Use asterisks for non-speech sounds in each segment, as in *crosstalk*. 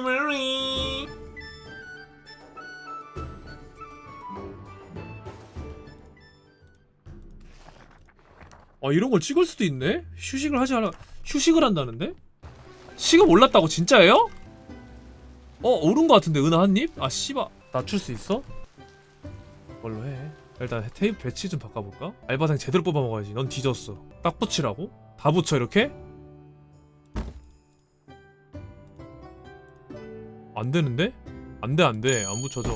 데리버리 아 이런 걸 찍을 수도 있네? 휴식을 하지 않아 휴식을 한다는데? 시급 올랐다고 진짜예요? 어 오른 거 같은데 은하 한입? 아 씨바 낮출 수 있어? 뭘로 해 일단 테이프 배치 좀 바꿔볼까? 알바생 제대로 뽑아 먹어야지 넌 뒤졌어 딱 붙이라고? 다 붙여 이렇게? 안 되는데? 안 돼 안 돼 안 붙여져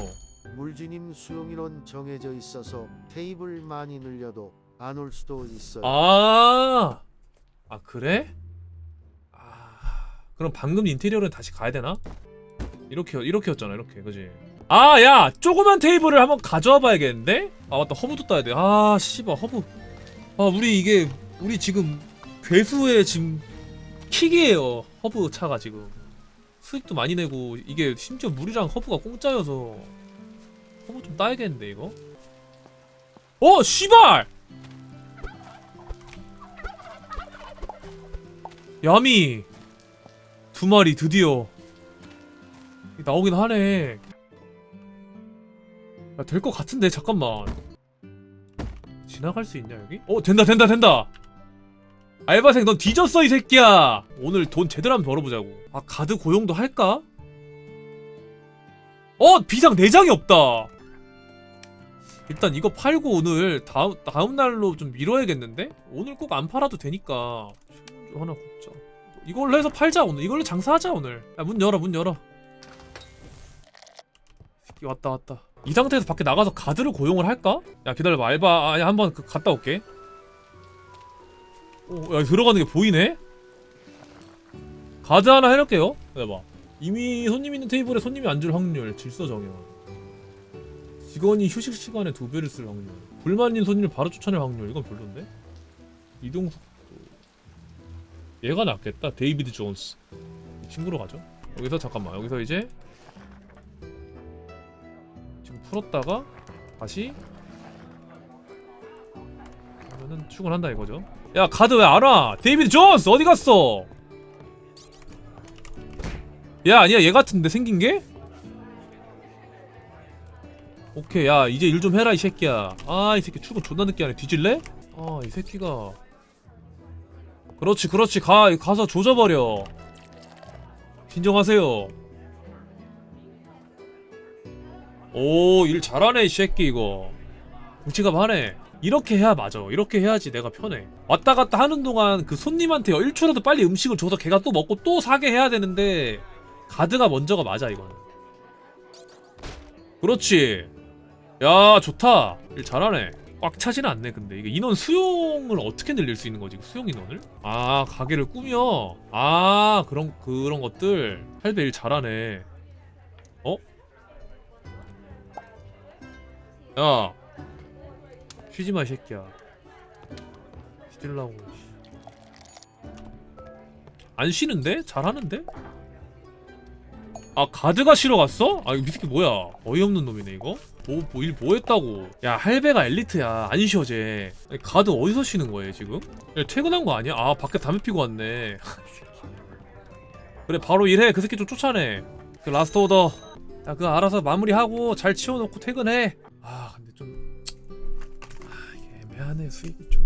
물지님 수용인원 정해져 있어서 테이블 많이 늘려도 안 올 수도 있어요. 아, 아 그래? 아, 그럼 방금 인테리어는 다시 가야 되나? 이렇게 이렇게였잖아 이렇게 그지? 아, 야, 조그만 테이블을 한번 가져와 봐야겠는데? 아 맞다 허브도 따야 돼. 아, 씨발 허브. 아, 우리 이게 우리 지금 괴수의 지금 킥이에요. 허브 차가 지금 수익도 많이 내고 이게 심지어 물이랑 허브가 공짜여서 허브 좀 따야겠는데 이거? 어, 씨발! 야미 두 마리 드디어 나오긴 하네. 될 것 같은데 잠깐만. 지나갈 수 있냐 여기? 어 된다 된다 된다. 알바생 넌 뒤졌어 이 새끼야. 오늘 돈 제대로 한번 벌어보자고. 아 가드 고용도 할까? 어 비상 네 장이 없다. 일단 이거 팔고 오늘 다음 다음 날로 좀 미뤄야겠는데? 오늘 꼭 안 팔아도 되니까 좀 하나 굽자. 이걸로 해서 팔자 오늘. 이걸로 장사하자 오늘. 야 문 열어 문 열어. 새끼 왔다 왔다. 이 상태에서 밖에 나가서 가드를 고용을 할까? 야 기다려봐 알바 아니 한번 그 갔다 올게. 오, 야 들어가는 게 보이네? 가드 하나 해놓을게요. 기다려봐. 이미 손님 있는 테이블에 손님이 앉을 확률 질서 정형. 직원이 휴식 시간에 두 배를 쓸 확률. 불만인 손님을 바로 쫓아낼 확률. 이건 별론데? 이동 속도. 얘가 낫겠다. 데이비드 존스. 이 친구로 가죠. 여기서 잠깐만. 여기서 이제 지금 풀었다가 다시 그러면은 출근한다 이거죠. 야 가드 왜 안 와? 데이비드 존스 어디 갔어? 야 아니야 얘 같은데 생긴 게? 오케이 야 이제 일 좀 해라 이 새끼야. 아 이 새끼 출근 존나 늦게 하네. 뒤질래? 아 이 새끼가 그렇지 그렇지 가 가서 조져버려 진정하세요 오 일 잘하네 이 새끼 이거 뭉치가 하네 이렇게 해야 맞아. 이렇게 해야지 내가 편해. 왔다 갔다 하는 동안 그 손님한테 1초라도 빨리 음식을 줘서 걔가 또 먹고 또 사게 해야 되는데 가드가 먼저가 맞아 이건 그렇지. 야 좋다. 일 잘하네. 꽉 차지는 않네 근데. 이게 인원 수용을 어떻게 늘릴 수 있는 거지 수용 인원을? 아 가게를 꾸며. 아 그런 그런 것들. 할배 일 잘하네. 어? 야 쉬지 마 이 새끼야 쉬들라고 안 쉬는데? 잘하는데? 아 가드가 쉬러 갔어? 아 이거 이 새끼 뭐야 어이없는 놈이네 이거 뭐, 뭐, 일뭐 했다고. 야, 할배가 엘리트야. 안 쉬어, 쟤. 아니, 가드 어디서 쉬는 거예요, 지금? 야, 퇴근한 거 아니야? 아, 밖에 담배 피고 왔네. *laughs* 그래, 바로 일해. 그 새끼 좀 쫓아내. 그 라스트 오더. 야, 그거 알아서 마무리하고 잘 치워놓고 퇴근해. 아, 애매하네, 수익이 좀.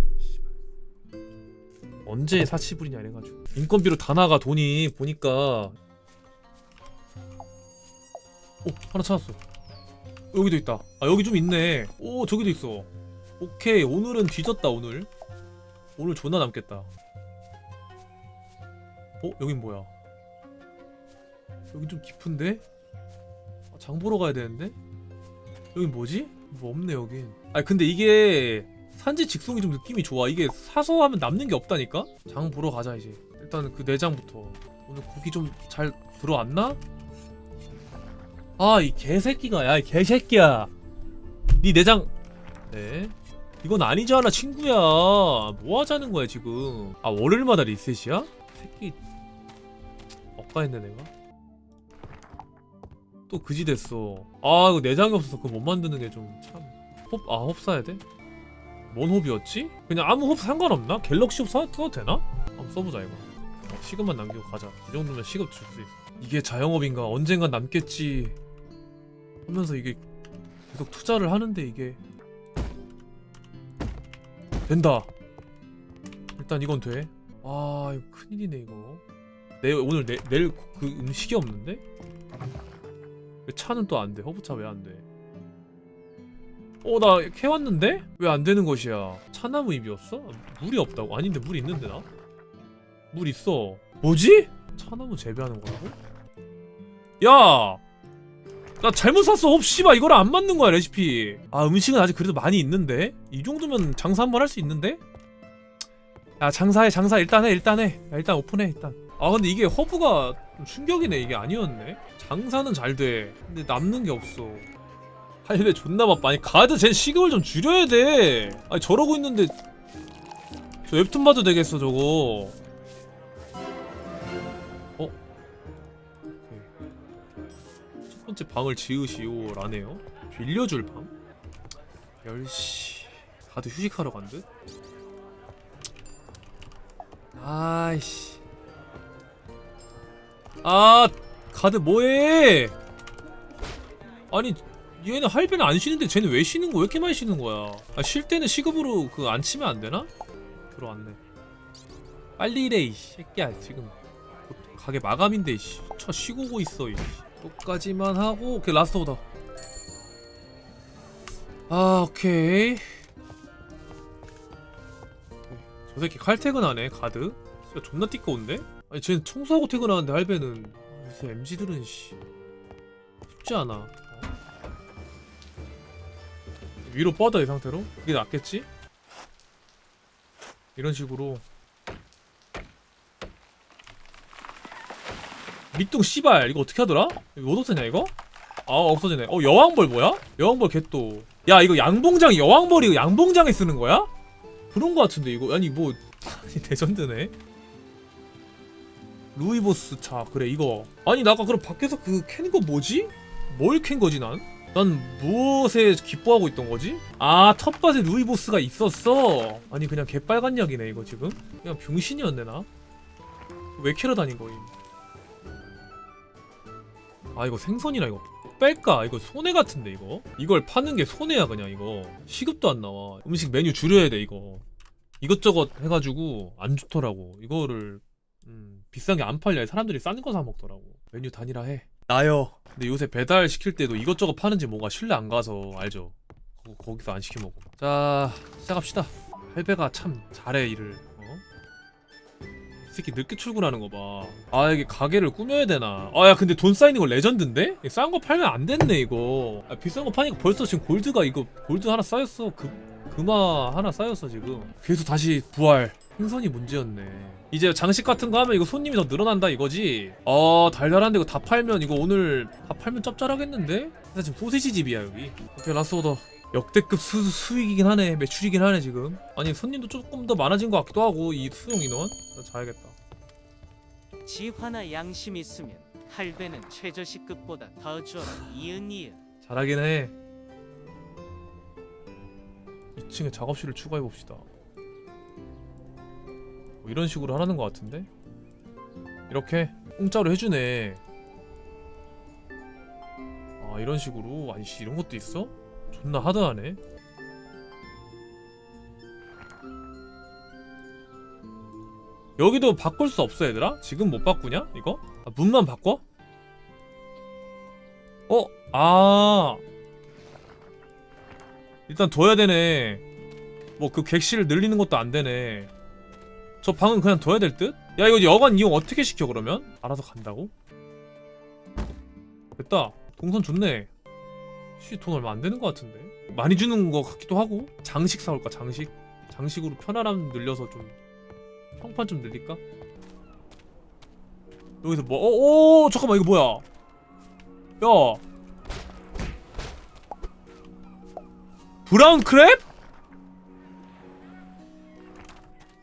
언제 사치불이냐, 이래가지고. 인건비로 다 나가, 돈이. 보니까. 오, 하나 찾았어. 여기도 있다. 아 여기 좀 있네. 오 저기도 있어. 오케이 오늘은 뒤졌다 오늘. 오늘 존나 남겠다. 어 여긴 뭐야? 여기 좀 깊은데? 아, 장 보러 가야 되는데? 여긴 뭐지? 뭐 없네 여긴. 아 근데 이게 산지 직송이 좀 느낌이 좋아. 이게 사서 하면 남는 게 없다니까? 장 보러 가자 이제. 일단 그 내장부터. 오늘 고기 좀 잘 들어왔나? 아 이 개새끼가 야 이 개새끼야 니 내장 네 이건 아니잖아 친구야 뭐 하자는 거야 지금 아 월요일마다 리셋이야? 새끼 억까했네 내가 또 그지 됐어 아 이거 내장이 없어서 그거 못 만드는 게 좀참 홉? 아 홉 사야 돼? 뭔 홉이었지? 그냥 아무 홉 상관없나? 갤럭시 홉 사도 되나? 한번 써보자 이거 어, 시급만 남기고 가자 이 정도면 시급 줄 수 있어 이게 자영업인가 언젠간 남겠지 하면서 이게 계속 투자를 하는데 이게 된다 일단 이건 돼. 아 이거 큰일이네 이거. 내 오늘 내, 내일 그 음식이 없는데? 왜 차는 또 안 돼? 허브차 왜 안 돼? 어 나 캐왔는데? 왜 안 되는 것이야? 차나무 잎이었어? 물이 없다고? 아닌데 물 있는데 나? 물 있어. 뭐지? 차나무 재배하는 거라고? 야! 나 잘못 샀어. 어, 씨발 이거랑 안 맞는 거야 레시피. 아 음식은 아직 그래도 많이 있는데 이 정도면 장사 한 번 할 수 있는데? 야 장사해 장사 일단 해 일단 해. 야, 일단 오픈해 일단. 아 근데 이게 허브가 좀 충격이네 이게 아니었네. 장사는 잘 돼. 근데 남는 게 없어. 할배 존나 바빠. 아니 가드 젠 시급을 좀 줄여야 돼. 아니 저러고 있는데 저 웹툰 봐도 되겠어 저거. 어? 첫 번째 방을 지으시오라네요. 빌려줄 방? 10시. 다들 휴식하러 간 듯? 아이씨. 아, 가드 뭐해? 아니, 얘는 할배는 안 쉬는데 쟤는 왜 쉬는 거야? 왜 이렇게 많이 쉬는 거야? 아, 쉴 때는 시급으로 그 안 치면 안 되나? 들어왔네. 빨리 일해, 이 새끼야. 지금 곧 가게 마감인데, 씨. 차 쉬고 오고 있어, 이. 똑까지만 하고, 오케이, 라스트 오더. 아, 오케이. 저 새끼 칼퇴근하네 가드 진짜 존나 띠꺼운데? 아니 쟤는 청소하고 퇴근하는데 할배는 아, 요새 MZ들은 씨 쉽지 않아 어? 위로 뻗어 이 상태로? 그게 낫겠지? 이런 식으로 밑둥 씨발 이거 어떻게 하더라? 이거 못 없애냐 이거? 아 없어지네 어 여왕벌 뭐야? 여왕벌 개또 야 이거 양봉장 여왕벌이 양봉장에 쓰는 거야? 그런 거 같은데 이거 아니 뭐 *laughs* 아니 레전드네 루이보스 차 그래 이거 아니 나 아까 그럼 밖에서 그 캔 거 뭐지? 뭘 캔 거지 난? 난 무엇에 기뻐하고 있던 거지? 아 텃밭에 루이보스가 있었어. 아니 그냥 개빨간 약이네 이거 지금. 그냥 병신이었네 나왜 캐러 다닌 거임? 아 이거 생선이나 이거 뺄까? 이거 손해 같은데 이거? 이걸 파는 게 손해야 그냥 이거. 시급도 안 나와. 음식 메뉴 줄여야 돼 이거. 이것저것 해가지고 안 좋더라고. 이거를 음, 비싼 게 안 팔려. 사람들이 싼 거 사 먹더라고. 메뉴 단일화 해 나요. 근데 요새 배달 시킬 때도 이것저것 파는지 뭔가 신뢰 안 가서 알죠? 거, 거기서 안 시켜 먹어 자 시작합시다. 할배가 참 잘해 일을 어? 이 새끼 늦게 출근하는 거 봐 아 이게 가게를 꾸며야 되나? 아 야 근데 돈 쌓이는 거 레전드인데? 싼 거 팔면 안 됐네 이거. 아, 비싼 거 파니까 벌써 지금 골드가 이거 골드 하나 쌓였어. 그 금화 하나 쌓였어 지금. 계속 다시 부활 생선이 문제였네. 이제 장식 같은 거 하면 이거 손님이 더 늘어난다 이거지? 아 달달한데 이거 다 팔면 이거 오늘 다 팔면 짭짤하겠는데? 진짜 지금 소시지 집이야 여기. 오케이 라스 오더. 역대급 수, 수익이긴 하네. 매출이긴 하네 지금. 아니 손님도 조금 더 많아진 것 같기도 하고 이 수용 인원. 나 자야겠다. 지화나 양심 있으면 할배는 최저시급보다 더 줘라. 이은 이은 잘하긴 해. 2층에 작업실을 추가해 봅시다 뭐 이런 식으로 하라는 것 같은데 이렇게 공짜로 해주네 아 이런 식으로 아니씨 이런 것도 있어? 존나 하드하네 여기도 바꿀 수 없어 얘들아? 지금 못 바꾸냐 이거? 아, 문만 바꿔? 어? 아 일단 둬야 되네 뭐 그 객실을 늘리는 것도 안 되네 저 방은 그냥 둬야 될 듯? 야 이거 여관 이용 어떻게 시켜 그러면? 알아서 간다고? 됐다 동선 좋네 씨돈 얼마 안 되는 것 같은데 많이 주는 것 같기도 하고 장식 사올까 장식? 장식으로 편안함 늘려서 좀 평판 좀 늘릴까? 여기서 뭐? 어, 어 잠깐만 이거 뭐야? 야 브라운 크랩?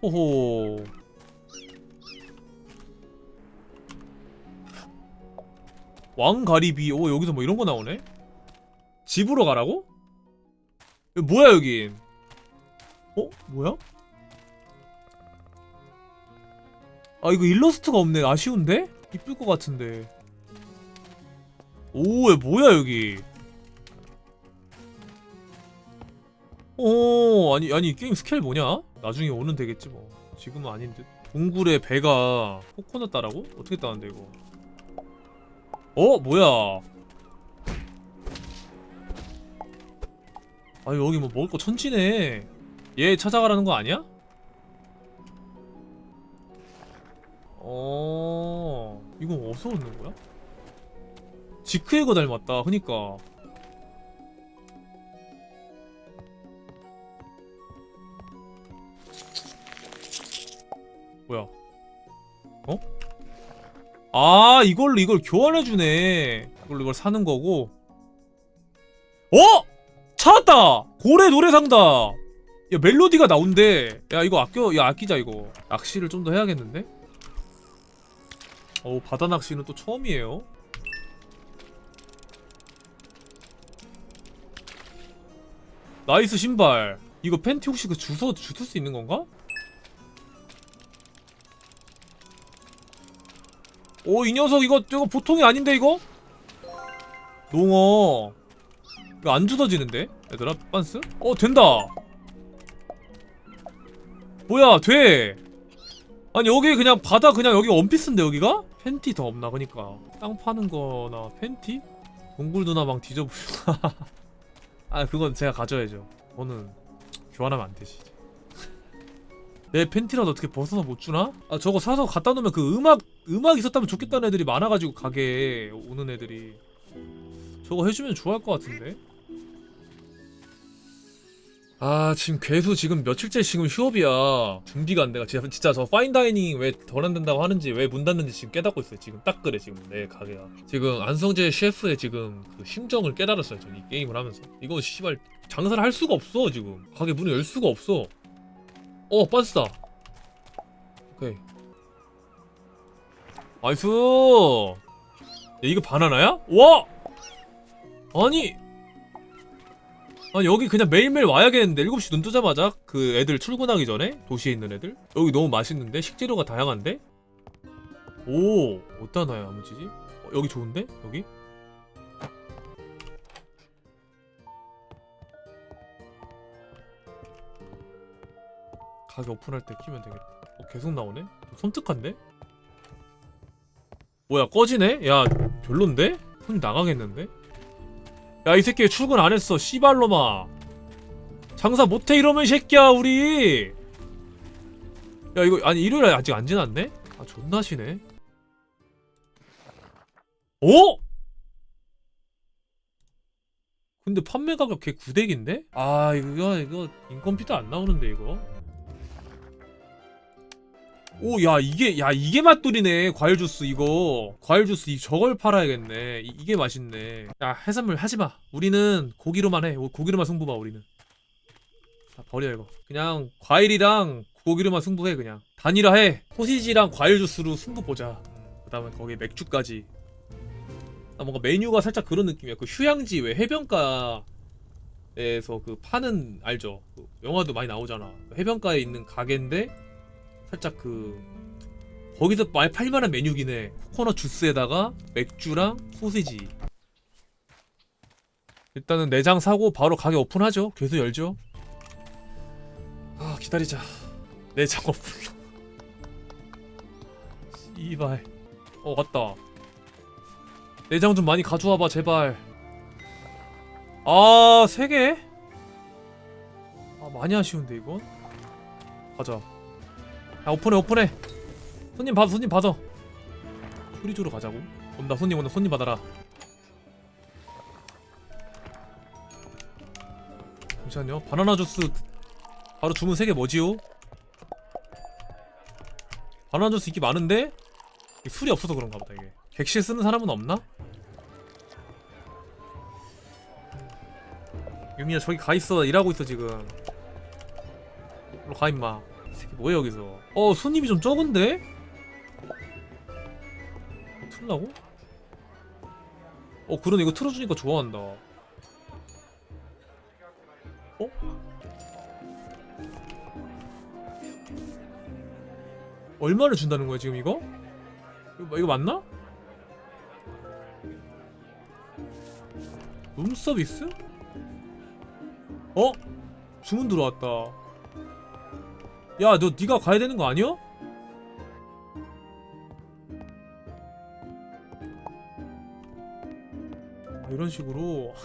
호호 왕가리비 오 여기서 뭐 이런 거 나오네 집으로 가라고? 뭐야 여긴 어? 뭐야? 아 이거 일러스트가 없네 아쉬운데? 이쁠 것 같은데 오, 야, 뭐야 여기? 오, 아니 아니 게임 스케일 뭐냐? 나중에 오는 되겠지 뭐. 지금은 아닌 듯. 동굴에 배가 코코넛 따라고? 어떻게 따는데 이거? 어, 뭐야? 아 여기 뭐 먹을 거 천지네. 얘 찾아가라는 거 아니야? 어, 이거 어디서 얻는 거야? 지크에거 닮았다. 그니까. 뭐야? 어? 아, 이걸로 이걸 교환해 주네. 이걸로 이걸 사는 거고. 어? 찾았다. 고래 노래상다. 야, 멜로디가 나온대. 야, 이거 아껴. 야, 아끼자 이거. 낚시를 좀 더 해야겠는데? 어, 바다 낚시는 또 처음이에요. 나이스 신발. 이거 팬티 혹시 그 주워 주울 수 있는 건가? 오 이 녀석 이거 이거 보통이 아닌데 이거? 농어 이거 안 주워지는데 얘들아 빤스? 어 된다 뭐야 돼 아니 여기 그냥 바다 그냥 여기 원피스인데 여기가? 팬티 더 없나 그니까 땅 파는 거나 팬티? 동굴 누나 방 뒤져보려 *laughs* 아 그건 제가 가져야죠 저는 교환하면 안 되지 *laughs* 내 팬티라도 어떻게 벗어서 못 주나? 아 저거 사서 갖다 놓으면 그 음악 음악 있었다면 좋겠다는 애들이 많아가지고 가게에 오는 애들이. 저거 해주면 좋아할 것 같은데? 아 지금 괴수 지금 며칠째 지금 휴업이야. 준비가 안 돼가. 진짜, 진짜 저 파인다이닝 왜 덜 안 된다고 하는지 왜 문 닫는지 지금 깨닫고 있어요. 지금 딱 그래 지금 내 가게가. 지금 안성재 셰프의 지금 그 심정을 깨달았어요 저이 게임을 하면서. 이거 씨발 장사를 할 수가 없어 지금. 가게 문을 열 수가 없어. 어 빤스다 나이스. 야 이거 바나나야? 와! 아니. 아니 여기 그냥 매일매일 와야겠는데 7시 눈 뜨자마자 그 애들 출근하기 전에 도시에 있는 애들? 여기 너무 맛있는데? 식재료가 다양한데? 오 어디다 놔야 야무지지? 어, 여기 좋은데? 여기? 가게 오픈할 때 키면 되겠다. 어, 계속 나오네? 좀 섬뜩한데 뭐야 꺼지네? 야 별론데? 손 나가겠는데? 야 이 새끼 출근 안 했어 씨발로마 장사 못해 이러면 이 새끼야 우리. 야 이거 아니 일요일 아직 안 지났네? 아 존나 쉬네. 어? 근데 판매 가격 걔 9덱인데? 아 이거 이거 인컴피도 안 나오는데 이거 오 야 이게 야 이게 맛돌이네. 과일 주스 이거. 과일 주스 이 저걸 팔아야겠네. 이, 이게 맛있네. 야 해산물 하지 마. 우리는 고기로만 해. 고기로만 승부 봐 우리는. 다 버려 이거. 그냥 과일이랑 고기로만 승부해 그냥. 단일화해. 소시지랑 과일 주스로 승부 보자. 그 다음에 거기에 맥주까지. 나 뭔가 메뉴가 살짝 그런 느낌이야. 그 휴양지 왜 해변가 에서 그 파는 알죠? 그 영화도 많이 나오잖아. 해변가에 있는 가게인데 살짝 그 거기서 많이 팔만한 메뉴긴 해. 코코넛 주스에다가 맥주랑 소시지. 일단은 내장 사고 바로 가게 오픈하죠. 괴수 열죠. 아 기다리자. 내장 오픈 이발. 어 갔다. 내장 좀 많이 가져와봐 제발. 아 3개? 아 많이 아쉬운데 이건? 가자 야 오픈해 오픈해. 손님 받아 손님 받아. 프리즈로 가자고. 온다 손님 온다. 손님 받아라. 잠시만요. 바나나 주스. 바로 주문 3개 뭐지요? 바나나 주스 인기 많은데? 이게 술이 없어서 그런가 보다 이게. 객실 쓰는 사람은 없나? 유미야 저기 가있어. 일하고 있어 지금. 일로 가 임마. 이 새끼 뭐야 여기서 어 손님이 좀 적은데? 어, 틀라고? 어 그러네 이거 틀어주니까 좋아한다 어? 얼마를 준다는 거야 지금 이거? 이거, 이거 맞나? 룸서비스? 어? 주문 들어왔다 야 너 네가 가야 되는 거 아니야? 아, 이런 식으로 *laughs*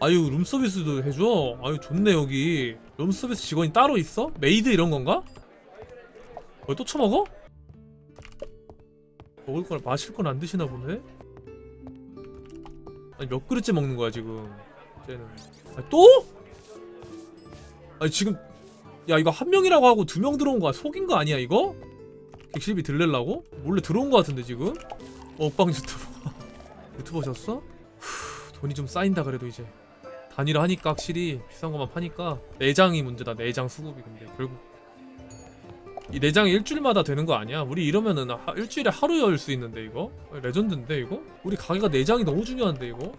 아유 룸서비스도 해줘 아유 좋네 여기 룸서비스 직원이 따로 있어? 메이드 이런 건가? 어, 또 처먹어? 먹을 걸 마실 건 안 드시나 보네? 아니 몇 그릇째 먹는 거야 지금 쟤는 아, 또? 아니 지금 야 이거 한 명이라고 하고 두 명 들어온 거야 속인 거 아니야 이거? 객실비 들릴라고? 몰래 들어온 거 같은데 지금? 먹방 유튜버 *laughs* 유튜버셨어? 후, 돈이 좀 쌓인다 그래도 이제 단위로 하니까 확실히 비싼 것만 파니까 내장이 문제다 내장 수급이 근데 결국 이 내장이 일주일마다 되는 거 아니야? 우리 이러면은 하- 일주일에 하루 열 수 있는데 이거? 레전드인데 이거? 우리 가게가 내장이 너무 중요한데 이거?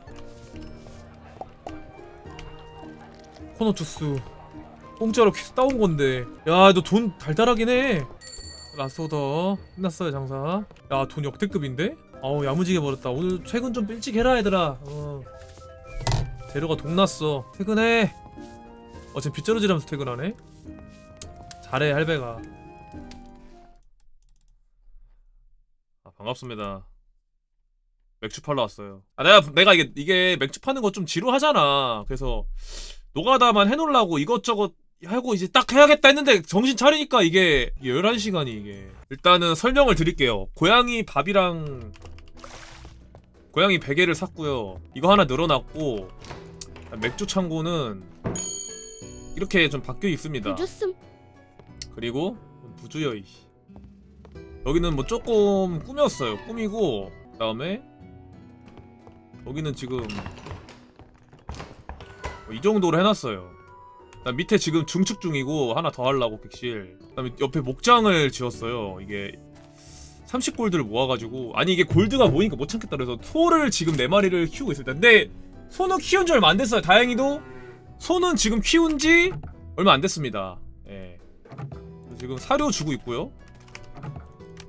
코너 주스 공짜로 따온 건데. 야 너 돈 달달하긴 해. 라스트 오더. 끝났어요 장사. 야 돈 역대급인데? 아우 야무지게 벌었다. 오늘 최근 좀 일찍 해라 얘들아. 어. 재료가 동났어. 퇴근해. 어 지금 빗자루질하면서 퇴근하네. 잘해 할배가. 아 반갑습니다. 맥주 팔러 왔어요. 아 내가 내가 이게 이게 맥주 파는 거 좀 지루하잖아. 그래서 노가다만 해놓으려고 이것저것 하고 이제 딱 해야겠다 했는데 정신 차리니까 이게 11시간이 이게. 일단은 설명을 드릴게요. 고양이 밥이랑 고양이 베개를 샀고요. 이거 하나 늘어났고 맥주 창고는 이렇게 좀 바뀌어 있습니다. 그리고 부주여 이씨. 여기는 뭐 조금 꾸몄어요. 꾸미고 그 다음에 여기는 지금 뭐이 정도로 해놨어요 그다음 밑에 지금 중축 중이고 하나 더 하려고 객실. 그다음에 옆에 목장을 지었어요. 이게 30골드를 모아가지고. 아니 이게 골드가 모이니까 못 참겠다 그래서 소를 지금 네 마리를 키우고 있습니다. 근데 소는 키운 지 얼마 안 됐어요. 다행히도 소는 지금 키운 지 얼마 안 됐습니다. 예. 지금 사료 주고 있고요.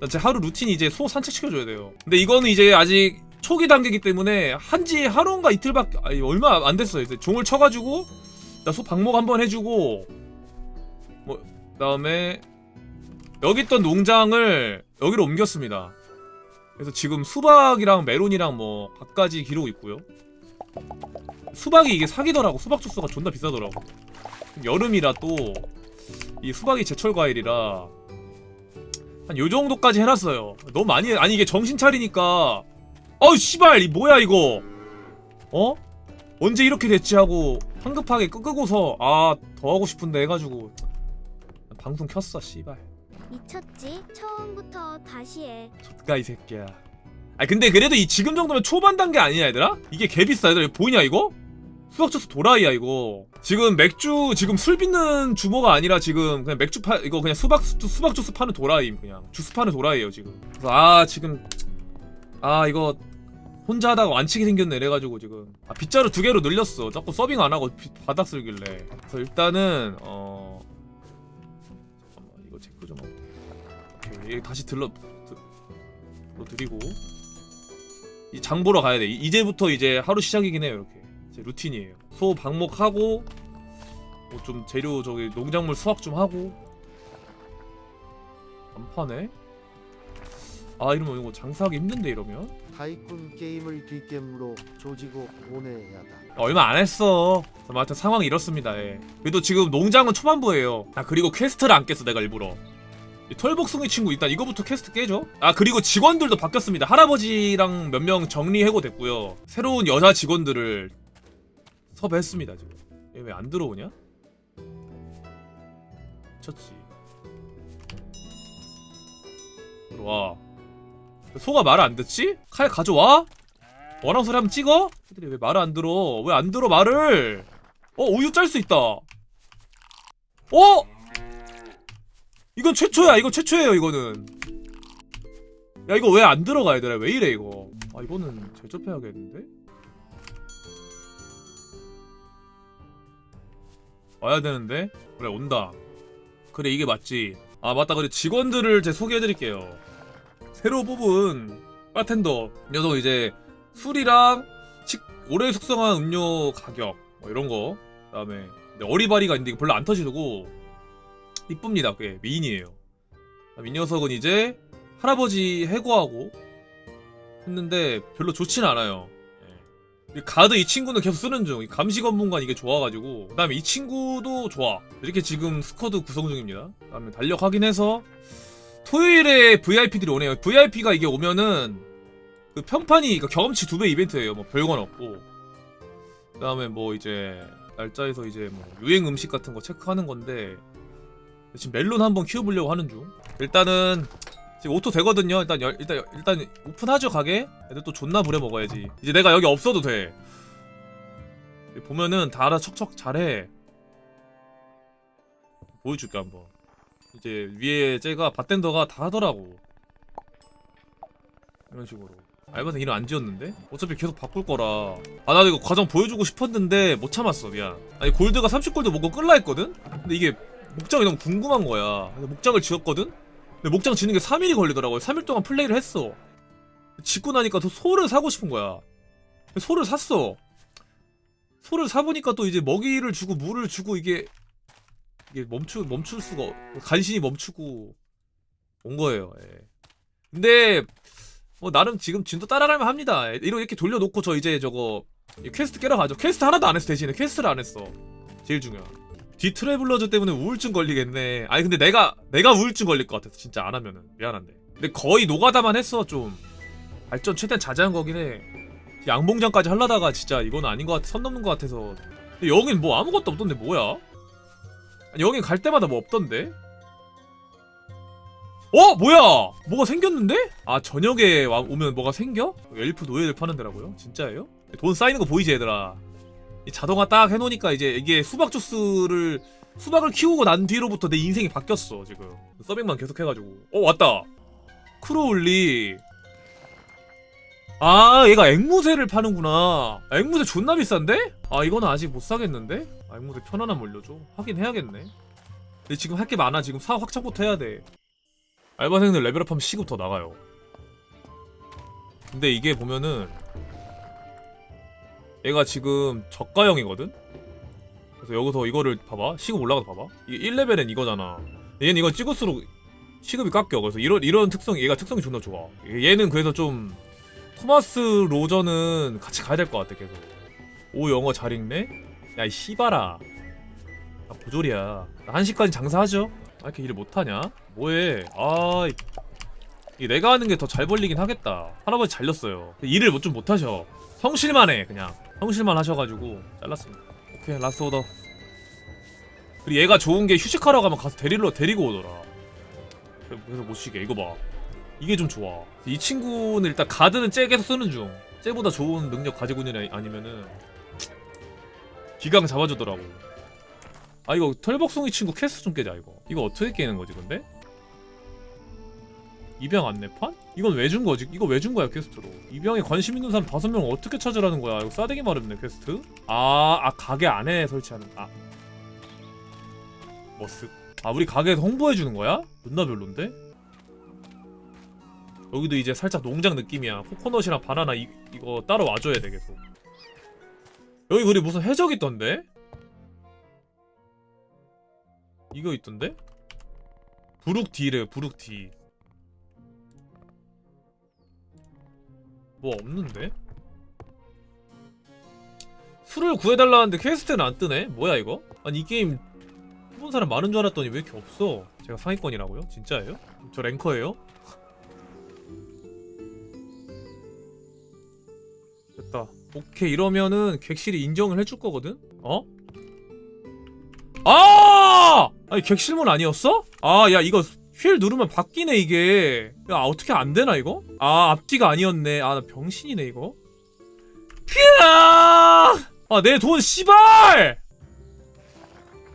제 하루 루틴이 이제 소 산책 시켜줘야 돼요. 근데 이거는 이제 아직 초기 단계이기 때문에 한지 하루인가 이틀밖에 아니 얼마 안 됐어요. 이제 종을 쳐가지고 나 소 방목 한번 해주고 뭐 그다음에 여기 있던 농장을 여기로 옮겼습니다. 그래서 지금 수박이랑 메론이랑 뭐 갖가지 기르고 있고요. 수박이 이게 사기더라고. 수박 주스가 존나 비싸더라고. 여름이라 또 이 수박이 제철 과일이라 한 요 정도까지 해놨어요. 너무 많이 해. 아니 이게 정신 차리니까 어우 씨발 이 뭐야 이거 어 언제 이렇게 됐지 하고 황급하게 끄고서 아 더 하고 싶은데 해가지고 방송 켰어 씨발 미쳤지? 처음부터 다시 해. 좆가 이 새끼야. 아 근데 그래도 이 지금 정도면 초반 단계 아니냐 얘들아? 이게 개 비싸 얘들아 이거 보이냐 이거? 수박주스 도라이야 이거 지금 맥주 지금 술 빚는 주모가 아니라 지금 그냥 맥주 파 이거 그냥 수박 주- 수박 주스 파는 도라이 그냥 주스 파는 도라이에요 지금 그래서 아 지금 아 이거 혼자 하다가 완치기 생겼네 이래가지고 지금. 아 빗자루 두 개로 늘렸어. 자꾸 서빙 안 하고 비- 바닥 쓸길래. 그래서 일단은 어 잠깐만 이거 체크 좀 하고. 오케이 얘 다시 들러 드, 들어 드리고. 이 장 보러 가야 돼. 이- 이제부터 이제 하루 시작이긴 해요 이렇게. 제 루틴이에요. 소 방목하고 뭐 좀 재료 저기 농작물 수확 좀 하고. 안 파네? 아 이러면 이거 장사하기 힘든데 이러면 타이쿤 게임을 뒷겜으로 조지고 보내야 다. 얼마 안 했어. 하여튼 상황이 이렇습니다. 예. 그래도 지금 농장은 초반부예요. 아 그리고 퀘스트를 안 깼어 내가 일부러. 이 털복숭이 친구 일단 이거부터 퀘스트 깨죠. 아 그리고 직원들도 바뀌었습니다. 할아버지랑 몇 명 정리 해고됐고요. 새로운 여자 직원들을 섭외했습니다 지금. 얘 왜 안 들어오냐? 미쳤지. 들어와. 소가 말을 안 듣지? 칼 가져와? 원앙 소리 한번 찍어? 애들이 왜 말을 안 들어? 왜 안 들어 말을? 어 우유 짤 수 있다. 어? 이건 최초야. 이거 최초예요. 이거는. 야 이거 왜 안 들어가 얘들아? 왜 이래 이거? 아 이거는 제접해야겠는데? 와야 되는데? 그래 온다. 그래 이게 맞지. 아 맞다. 그래 직원들을 제 소개해드릴게요. 새로 뽑은 바텐더 녀석 이제 술이랑 식 오래 숙성한 음료 가격 뭐 이런 거 그다음에 어리바리가 있는데 별로 안 터지고 이쁩니다. 그게 미인이에요. 이 녀석은 이제 할아버지 해고하고 했는데 별로 좋진 않아요. 예. 이 가드 이 친구는 계속 쓰는 중. 이 감시 건문관 이게 좋아가지고. 그 다음에 이 친구도 좋아. 이렇게 지금 스쿼드 구성 중입니다. 그 다음에 달력 확인해서 토요일에 VIP들이 오네요. VIP가 이게 오면은 그 평판이 그러니까 경험치 두 배 이벤트예요. 뭐 별건 없고. 그다음에 뭐 이제 날짜에서 이제 뭐 유행 음식 같은 거 체크하는 건데 지금 멜론 한번 키워보려고 하는 중. 일단은 지금 오토 되거든요. 일단 열, 일단 일단 오픈하죠 가게. 애들 또 존나 부려 먹어야지. 이제 내가 여기 없어도 돼. 보면은 다 알아 척척 잘해. 보여줄게 한번. 이제 위에 쟤가 바텐더가 다 하더라고. 이런 식으로. 알바생 이름 안 지었는데? 어차피 계속 바꿀 거라. 아, 나도 이거 과정 보여주고 싶었는데 못 참았어, 미안. 아니, 골드가 30골드 먹고 끌라 했거든? 근데 이게 목장이 너무 궁금한 거야. 근데 목장을 지었거든? 근데 목장 지는 게 3일이 걸리더라고요. 3일 동안 플레이를 했어. 짓고 나니까 또 소를 사고 싶은 거야. 소를 샀어. 소를 사보니까 또 이제 먹이를 주고 물을 주고 이게 이게 멈추 멈출 수가 없- 간신히 멈추고 온 거예요. 예. 근데 뭐 나름 지금 진도 따라가면 합니다. 예, 이렇게 돌려놓고 저 이제 저거 이 퀘스트 깨러 가죠. 퀘스트 하나도 안 했어 대신에 퀘스트를 안 했어. 제일 중요한. 뒤 트래블러즈 때문에 우울증 걸리겠네. 아니 근데 내가 내가 우울증 걸릴 것 같아서 진짜 안 하면은 미안한데. 근데 거의 노가다만 했어 좀. 발전 최대한 자제한 거긴 해. 양봉장까지 하려다가 진짜 이건 아닌 것 같아 선 넘는 것 같아서. 근데 여긴 뭐 아무것도 없던데 뭐야? 아니 여긴 갈 때마다 뭐 없던데? 어 뭐야? 뭐가 생겼는데? 아 저녁에 와, 오면 뭐가 생겨? 엘프 노예들 파는 데라고요? 진짜예요? 돈 쌓이는 거 보이지 얘들아? 이 자동화 딱 해놓으니까 이제 이게 수박 주스를 수박을 키우고 난 뒤로부터 내 인생이 바뀌었어 지금 서빙만 계속 해가지고 어 왔다 크로울리 아 얘가 앵무새를 파는구나. 아, 앵무새 존나 비싼데? 아 이거는 아직 못 사겠는데? 아 앵무새 편안함 올려줘. 하긴 해야겠네. 근데 지금 할 게 많아. 지금 사업 확장부터 해야 돼. 알바생들 레벨업하면 시급 더 나가요. 근데 이게 보면은 얘가 지금 저가형이거든? 그래서 여기서 이거를 봐봐. 시급 올라가서 봐봐. 이게 1레벨은 이거잖아. 얘는 이거 찍을수록 시급이 깎여. 그래서 이런 이런 특성 얘가 특성이 존나 좋아. 얘는 그래서 좀 토마스 로저는 같이 가야 될 것 같아 계속. 오 영어 잘 읽네? 야 이 씨바라 아 보졸이야. 한 시까지 장사하죠? 아 이렇게 일 못하냐? 뭐해? 아 이- 이 내가 하는 게 더 잘 벌리긴 하겠다. 할아버지 잘렸어요. 일을 뭐좀 못하셔. 성실만 해 그냥. 성실만 하셔가지고 잘랐습니다. 오케이 라스트 오더. 그리고 얘가 좋은 게 휴식하러 가면 가서 데리러 데리고 오더라. 그래서 못 쉬게. 이거 봐 이게 좀 좋아 이 친구는 일단 가드는 쟤 계속 쓰는 중 쟤보다 좋은 능력 가지고 있는 애 아니면은 기강 잡아주더라고 아 이거 털복숭이 친구 캐스 좀 깨자 이거 이거 어떻게 깨는 거지 근데? 입양 안내판? 이건 왜 준 거지? 이거 왜 준 거야 퀘스트로? 입양에 관심 있는 사람 다섯 명 어떻게 찾으라는 거야? 이거 싸대기 마렵네 퀘스트? 아, 아 가게 안에 설치하는 아 머쓱 아 우리 가게에서 홍보해 주는 거야? 존나 별론데? 여기도 이제 살짝 농장 느낌이야 코코넛이랑 바나나 이, 이거 따로 와줘야 돼 계속 여기 우리 무슨 해적 있던데? 이거 있던데? 부룩디래 부룩디 뭐 없는데? 술을 구해달라는데 퀘스트는 안 뜨네? 뭐야 이거? 아니 이 게임 해본 사람 많은 줄 알았더니 왜 이렇게 없어? 제가 상위권이라고요? 진짜예요? 저 랭커예요? 오케이 이러면은 객실이 인정을 해줄 거거든? 어? 아! 아니 객실문 아니었어? 아 야 이거 휠 누르면 바뀌네 이게 야 어떻게 안 되나 이거? 아 앞뒤가 아니었네 아 나 병신이네 이거 아내 돈 씨발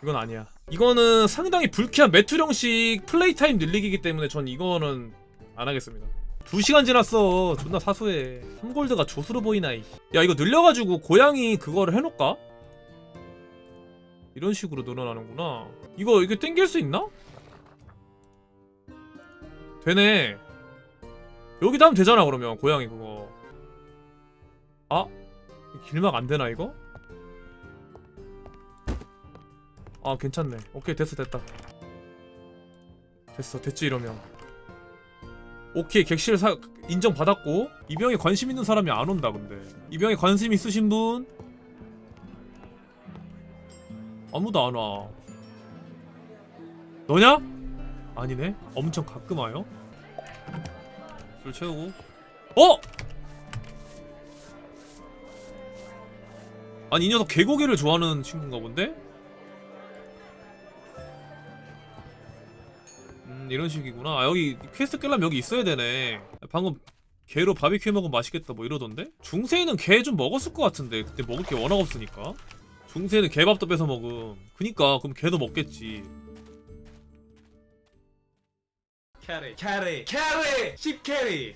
이건 아니야 이거는 상당히 불쾌한 매투 형식 플레이 타임 늘리기이기 때문에 전 이거는 안 하겠습니다 2시간 지났어 존나 사소해 3골드가 조수로 보이나 이. 야 이거 늘려가지고 고양이 그거를 해놓을까? 이런 식으로 늘어나는구나 이거 이게 땡길 수 있나? 되네 여기다 하면 되잖아 그러면 고양이 그거 아? 길막 안 되나 이거? 아 괜찮네. 오케이 됐어 됐다. 됐어 됐지 이러면. 오케이 객실 사 인정 받았고 이 병에 관심 있는 사람이 안 온다 근데 이 병에 관심 있으신 분 아무도 안 와. 너냐? 아니네. 엄청 가끔 와요. 술 채우고. 어? 아니 이 녀석 개고기를 좋아하는 친구인가 본데? 음 이런 식이구나. 아, 여기 퀘스트 깰려면 여기 있어야 되네. 방금 개로 바비큐 해 먹으면 맛있겠다 뭐 이러던데? 중세는 개 좀 먹었을 것 같은데 그때 먹을 게 워낙 없으니까. 중세는 개밥도 뺏어 먹음. 그니까 그럼 개도 먹겠지. 캐리 캐리 캐리 10 캐리